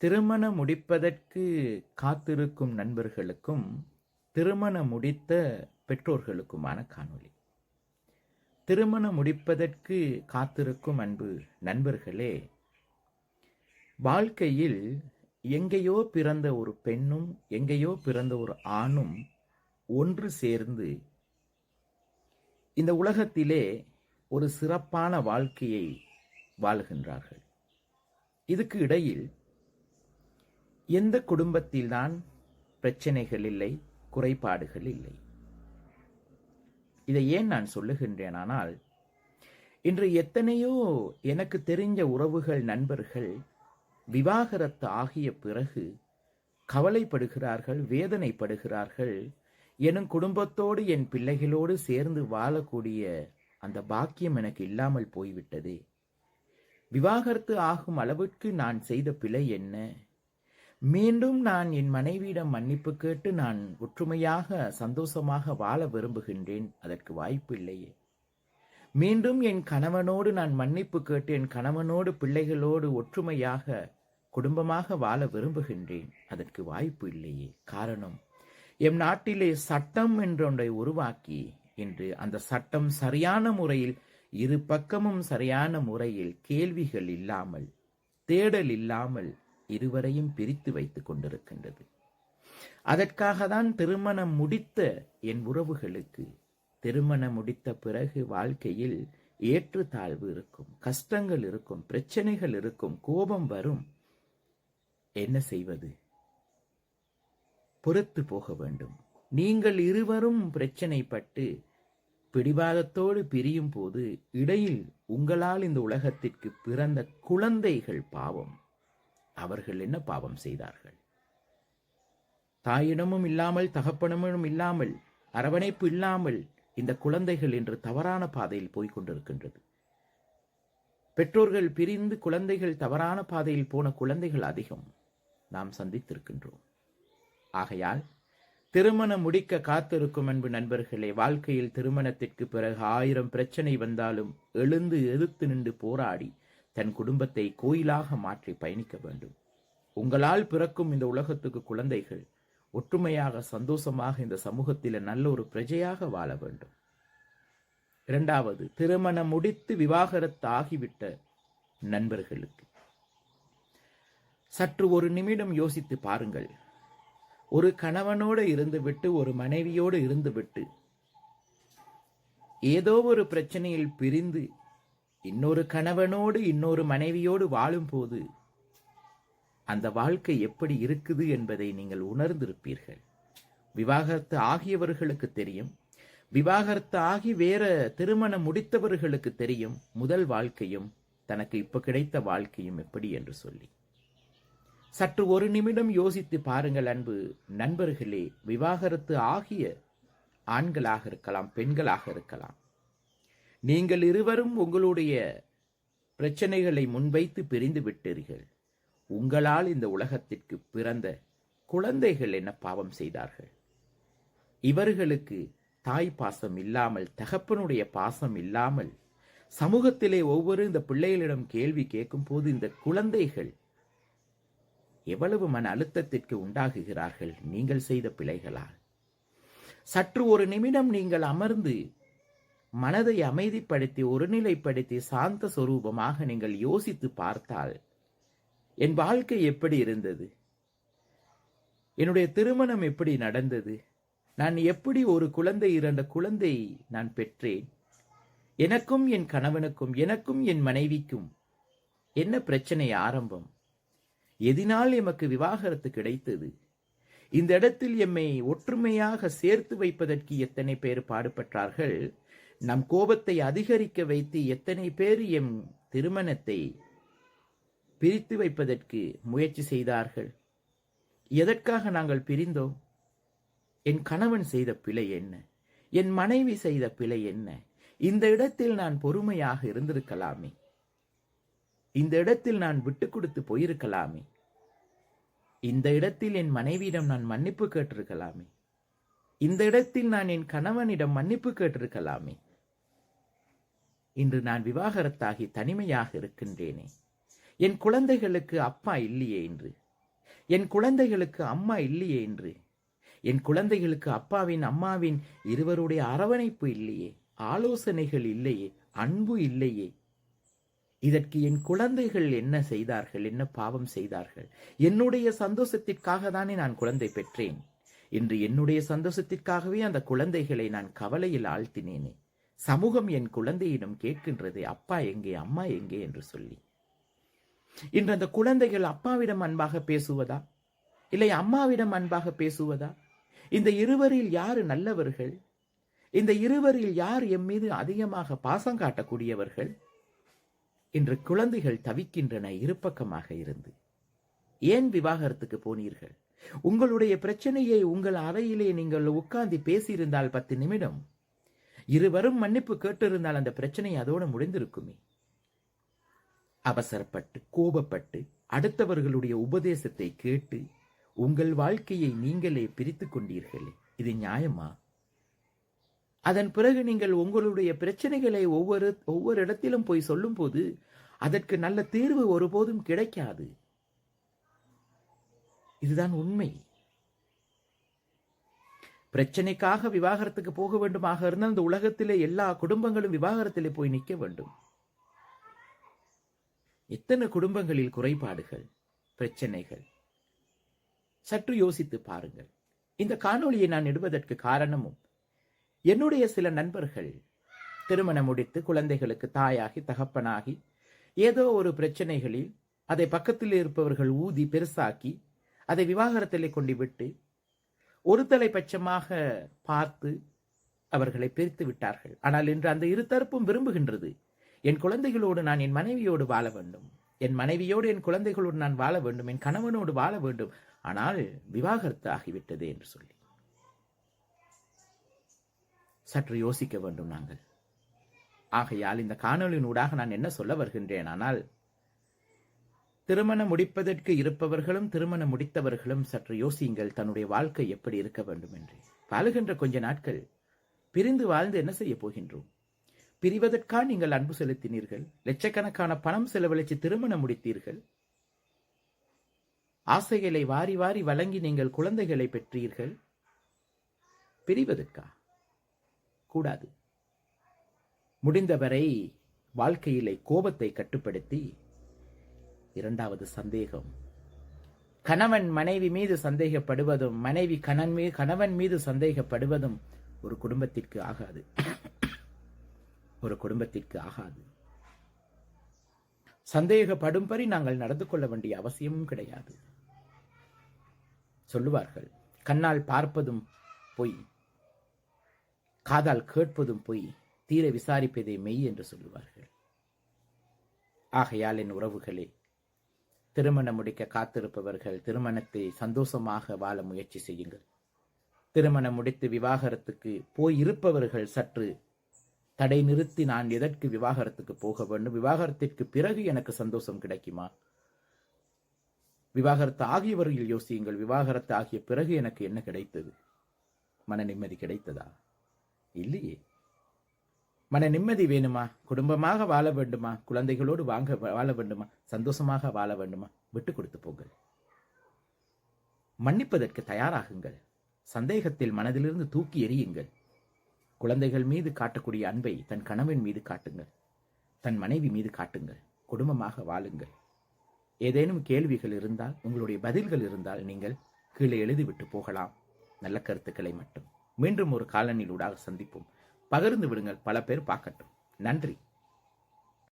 திருமணம் முடிப்பதற்கு காத்திருக்கும் நண்பர்களுக்கும் திருமணம் முடித்த பெற்றோர்களுக்குமான காணொளி. திருமணம் முடிப்பதற்கு காத்திருக்கும் அன்பு நண்பர்களே வாழ்க்கையில் எங்கேயோ பிறந்த ஒரு பெண்ணும் எங்கேயோ பிறந்த ஒரு ஆணும் ஒன்று சேர்ந்து இந்த உலகத்திலே ஒரு சிறப்பான வாழ்க்கையை வாழ்கின்றார்கள். இதுக்கு இடையில் எந்த குடும்பத்தில்தான் பிரச்சனைகள் இல்லை குறைபாடுகள் இல்லை? இதை ஏன் நான் சொல்லுகின்றேனானால் இன்று எத்தனையோ எனக்கு தெரிஞ்ச உறவுகள் நண்பர்கள் விவாகரத்து ஆகிய பிறகு கவலைப்படுகிறார்கள் வேதனைப்படுகிறார்கள். எனும் குடும்பத்தோடு என் பிள்ளைகளோடு சேர்ந்து வாழக்கூடிய அந்த பாக்கியம் எனக்கு இல்லாமல் போய்விட்டதே. விவாகரத்து ஆகும் அளவிற்கு நான் செய்த பிழை என்ன? மீண்டும் நான் என் மனைவியிடம் மன்னிப்பு கேட்டு நான் ஒற்றுமையாக சந்தோஷமாக வாழ விரும்புகின்றேன். அதற்கு வாய்ப்பு இல்லையே. மீண்டும் என் கணவனோடு நான் மன்னிப்பு கேட்டு என் கணவனோடு பிள்ளைகளோடு ஒற்றுமையாக குடும்பமாக வாழ விரும்புகின்றேன். அதற்கு வாய்ப்பு இல்லையே. காரணம் எம் நாட்டிலே சட்டம் என்றொன்றை உருவாக்கி இன்று அந்த சட்டம் சரியான முறையில் இரு பக்கமும் சரியான முறையில் கேள்விகள் இல்லாமல் தேடல் இல்லாமல் இருவரையும் பிரித்து வைத்துக் கொண்டிருக்கின்றது. அதற்காக தான் திருமணம் முடித்த என் உறவுகளுக்கு திருமணம் முடித்த பிறகு வாழ்க்கையில் ஏற்றுத்தாழ்வு இருக்கும் கஷ்டங்கள் இருக்கும் பிரச்சனைகள் இருக்கும் கோபம் வரும். என்ன செய்வது? பொறுத்து போக வேண்டும். நீங்கள் இருவரும் பிரச்சனைப்பட்டு பிடிவாதத்தோடு பிரியும் போது இடையில் உங்களால் இந்த உலகத்திற்கு பிறந்த குழந்தைகள் பாவம். அவர்கள் என்ன பாவம் செய்தார்கள்? தாயிடமும் இல்லாமல் தகப்பனமும் இல்லாமல் அரவணைப்பு இல்லாமல் இந்த குழந்தைகள் என்று தவறான பாதையில் போய்க் கொண்டிருக்கின்றது. பெற்றோர்கள் பிரிந்து குழந்தைகள் தவறான பாதையில் போன குழந்தைகள் அதிகம் நாம் சந்தித்திருக்கின்றோம். ஆகையால் திருமணம் முடிக்க காத்திருக்கும் அன்பு நண்பர்களே வாழ்க்கையில் திருமணத்திற்கு பிறகு ஆயிரம் பிரச்சனை வந்தாலும் எழுந்து எதிர்த்து நின்று போராடி தன் குடும்பத்தை கோயிலாக மாற்றி பயணிக்க வேண்டும். உங்களால் பிறக்கும் இந்த உலகத்துக்கு குழந்தைகள் ஒற்றுமையாக சந்தோஷமாக இந்த சமூகத்தில் நல்ல ஒரு பிரஜையாக வாழ வேண்டும். இரண்டாவது திருமணம் முடித்து விவாகரத்து ஆகிவிட்ட நண்பர்களுக்கு. சற்று ஒரு நிமிடம் யோசித்து பாருங்கள். ஒரு கணவனோடு இருந்துவிட்டு ஒரு மனைவியோடு இருந்துவிட்டு ஏதோ ஒரு பிரச்சனையில் பிரிந்து இன்னொரு கணவனோடு இன்னொரு மனைவியோடு வாழும்போது அந்த வாழ்க்கை எப்படி இருக்குது என்பதை நீங்கள் உணர்ந்திருப்பீர்கள். விவாகரத்து ஆகியவர்களுக்கு தெரியும். விவாகரத்து ஆகி வேற திருமணம் முடித்தவர்களுக்கு தெரியும். முதல் வாழ்க்கையும் தனக்கு இப்ப கிடைத்த வாழ்க்கையும் எப்படி என்று சொல்லி. சற்று ஒரு நிமிடம் யோசித்து பாருங்கள் அன்பு நண்பர்களே. விவாகரத்து ஆகிய ஆண்களாக இருக்கலாம் பெண்களாக இருக்கலாம். நீங்கள் இருவரும் உங்களுடைய பிரச்சனைகளை முன்வைத்து பிரிந்து விட்டீர்கள். உங்களால் இந்த உலகத்திற்கு பிறந்த குழந்தைகள் என்ன பாவம் செய்தார்கள்? இவர்களுக்கு தாய் பாசம் இல்லாமல் தகப்பனுடைய பாசம் இல்லாமல் சமூகத்திலே ஒவ்வொரு இந்த பிள்ளைகளிடம் கேள்வி கேட்கும் போது இந்த குழந்தைகள் எவ்வளவு மன அழுத்தத்திற்கு உண்டாகுகிறார்கள் நீங்கள் செய்த பிழைகளால்? சற்று ஒரு நிமிடம் நீங்கள் அமர்ந்து மனதை அமைதிப்படுத்தி ஒருநிலைப்படுத்தி சாந்த சொரூபமாக நீங்கள் யோசித்து பார்த்தால் என் வாழ்க்கை எப்படி இருந்தது? என்னுடைய திருமணம் எப்படி நடந்தது? நான் எப்படி ஒரு குழந்தை இரண்ட குழந்தை நான் பெற்றேன்? எனக்கும் என் கணவனுக்கும் எனக்கும் என் மனைவிக்கும் என்ன பிரச்சனை ஆரம்பம்? எதினால் எமக்கு விவாகரத்து கிடைத்தது? இந்த இடத்தில் எம்மை ஒற்றுமையாக சேர்த்து வைப்பதற்கு எத்தனை பேர் பாடுபட்டார்கள்? நம் கோபத்தை அதிகரிக்க வைத்து எத்தனை பேர் எம் திருமணத்தை பிரித்து வைப்பதற்கு முயற்சி செய்தார்கள்? எதற்காக நாங்கள் பிரிந்தோம்? என் கணவன் செய்த பிழை என்ன? என் மனைவி செய்த பிழை என்ன? இந்த இடத்தில் நான் பொறுமையாக இருந்திருக்கலாமே. இந்த இடத்தில் நான் விட்டு கொடுத்து போயிருக்கலாமே. இந்த இடத்தில் என் மனைவியிடம் நான் மன்னிப்பு கேட்டிருக்கலாமே. இந்த இடத்தில் நான் என் கணவனிடம் மன்னிப்பு கேட்டிருக்கலாமே. இன்று நான் விவாகரத்தாகி தனிமையாக இருக்கின்றேனே. என் குழந்தைகளுக்கு அப்பா இல்லையே என்று என் குழந்தைகளுக்கு அம்மா இல்லையே என்று என் குழந்தைகளுக்கு அப்பாவின் அம்மாவின் இருவருடைய அரவணைப்பு இல்லையே. ஆலோசனைகள் இல்லையே. அன்பு இல்லையே. இதற்கு என் குழந்தைகள் என்ன செய்தார்கள்? என்ன பாவம் செய்தார்கள்? என்னுடைய சந்தோஷத்திற்காக தானே நான் குழந்தை பெற்றேன். இன்று என்னுடைய சந்தோஷத்திற்காகவே அந்த குழந்தைகளை நான் கவலையில் ஆழ்த்தினேனே. சமூகம் என் குழந்தையிடம் கேட்கின்றது அப்பா எங்கே அம்மா எங்கே? என்று சொல்லி. இன்று அந்த குழந்தைகள் அப்பாவிடம் அன்பாக பேசுவதா? இல்லை அம்மாவிடம் அன்பாக பேசுவதா? இந்த இருவரில் யாரு நல்லவர்கள்? இந்த இருவரில் யார் எம் மீது அதிகமாக பாசம் காட்டக்கூடியவர்கள்? இன்று குழந்தைகள் தவிக்கின்றன இருப்பக்கமாக இருந்து. ஏன் விவாகரத்துக்கு போனீர்கள்? உங்களுடைய பிரச்சனையை உங்கள் அறையிலே நீங்கள் உட்கார்ந்து பேசியிருந்தால் பத்து நிமிடம். இருவரும் மன்னிப்பு கேட்டிருந்தால் அந்த பிரச்சனை அதோடு முடிந்திருக்குமே. அவசரப்பட்டு கோபப்பட்டு அடுத்தவர்களுடைய உபதேசத்தை கேட்டு உங்கள் வாழ்க்கையை நீங்களே பிரித்து கொண்டீர்களே. இது நியாயமா? அதன் பிறகு நீங்கள் உங்களுடைய பிரச்சனைகளை ஒவ்வொரு ஒவ்வொரு இடத்திலும் போய் சொல்லும்போது அதற்கு நல்ல தீர்வு ஒருபோதும் கிடைக்காது. இதுதான் உண்மை. பிரச்சனைக்காக விவாகரத்துக்கு போக வேண்டுமாக இருந்தால் இந்த உலகத்திலே எல்லா குடும்பங்களும் விவாகரத்திலே போய் நிற்க வேண்டும். எத்தனை குடும்பங்களில் குறைபாடுகள் பிரச்சனைகள்? சற்று யோசித்து பாருங்கள். இந்த காணொளியை நான் இடுவதற்கு காரணமும் என்னுடைய சில நண்பர்கள் திருமணம் முடித்து குழந்தைகளுக்கு தாயாகி தகப்பனாகி ஏதோ ஒரு பிரச்சனைகளில் அதை பக்கத்தில் இருப்பவர்கள் ஊதி பெருசாக்கி அதை விவாகரத்திலே கொண்டு விட்டு ஒரு தலைபட்சமாக பார்த்து அவர்களை பிரித்து விட்டார்கள். ஆனால் இன்று அந்த இரு தரப்பும் விரும்புகின்றது. என் குழந்தைகளோடு நான் என் மனைவியோடு வாழ வேண்டும். என் மனைவியோடு என் குழந்தைகளோடு நான் வாழ வேண்டும். என் கணவனோடு வாழ வேண்டும். ஆனால் விவாகரத்து ஆகிவிட்டது என்று சொல்லி. சற்று யோசிக்க வேண்டும் நாங்கள். ஆகையால் இந்த காணொலியினூடாக நான் என்ன சொல்ல வருகின்றேன்? ஆனால் திருமணம் முடிப்பதற்கு இருப்பவர்களும் திருமணம் முடித்தவர்களும் சற்று யோசியுங்கள் தன்னுடைய வாழ்க்கை எப்படி இருக்க வேண்டும் என்று வாழுகின்ற கொஞ்ச நாட்கள் பிரிந்து வாழ்ந்து என்ன செய்ய போகின்றோம்? பிரிவதற்கா நீங்கள் அன்பு செலுத்தினீர்கள் லட்சக்கணக்கான பணம் செலவழித்து திருமணம் முடித்தீர்கள். ஆசைகளை வாரி வாரி வழங்கி நீங்கள் குழந்தைகளை பெற்றீர்கள். பிரிவதற்கா? கூடாது. முடிந்தவரை வாழ்க்கையிலே கோபத்தை கட்டுப்படுத்தி இரண்டாவது சந்தேகம். கணவன் மனைவி மீது சந்தேகப்படுவதும் மனைவி கணன் மீது கணவன் மீது சந்தேகப்படுவதும் ஒரு குடும்பத்திற்கு ஆகாது. ஒரு குடும்பத்திற்கு ஆகாது. சந்தேகப்படும்படி நாங்கள் நடந்து கொள்ள வேண்டிய அவசியமும் கிடையாது. சொல்லுவார்கள் கண்ணால் பார்ப்பதும் பொய் காதால் கேட்பதும் பொய் தீர விசாரிப்பதே மெய் என்று சொல்லுவார்கள். ஆகையால் என் உறவுகளே திருமணம் முடிக்க காத்திருப்பவர்கள் திருமணத்தை சந்தோஷமாக வாழ முயற்சி செய்யுங்கள். திருமணம் முடித்து விவாகரத்துக்கு போயிருப்பவர்கள் சற்று தடை நிறுத்தி நான் எதற்கு விவாகரத்துக்கு போக வேண்டும்? விவாகரத்திற்கு பிறகு எனக்கு சந்தோஷம் கிடைக்குமா? விவாகரத்து ஆகியவர்கள் யோசியுங்கள். விவாகரத்து ஆகிய பிறகு எனக்கு என்ன கிடைத்தது? மன நிம்மதி கிடைத்ததா? இல்லையே. மன நிம்மதி வேணுமா? குடும்பமாக வாழ வேண்டுமா? குழந்தைகளோடு வாங்க வாழ வேண்டுமா? சந்தோஷமாக வாழ வேண்டுமா? விட்டு கொடுத்து போங்கள். மன்னிப்பதற்கு தயாராகுங்கள். சந்தேகத்தில் மனதிலிருந்து தூக்கி எறியுங்கள். குழந்தைகள் மீது காட்டக்கூடிய அன்பை தன் கணவன் மீது காட்டுங்கள். தன் மனைவி மீது காட்டுங்கள். குடும்பமாக வாழுங்கள். ஏதேனும் கேள்விகள் இருந்தால் உங்களுடைய பதில்கள் இருந்தால் நீங்கள் கீழே எழுதிவிட்டு போகலாம். நல்ல கருத்துக்களை மட்டும். மீண்டும் ஒரு காலனிலூடாக சந்திப்போம். பகிர்ந்து விடுங்கள். பல பேர் பார்க்கட்டும். நன்றி.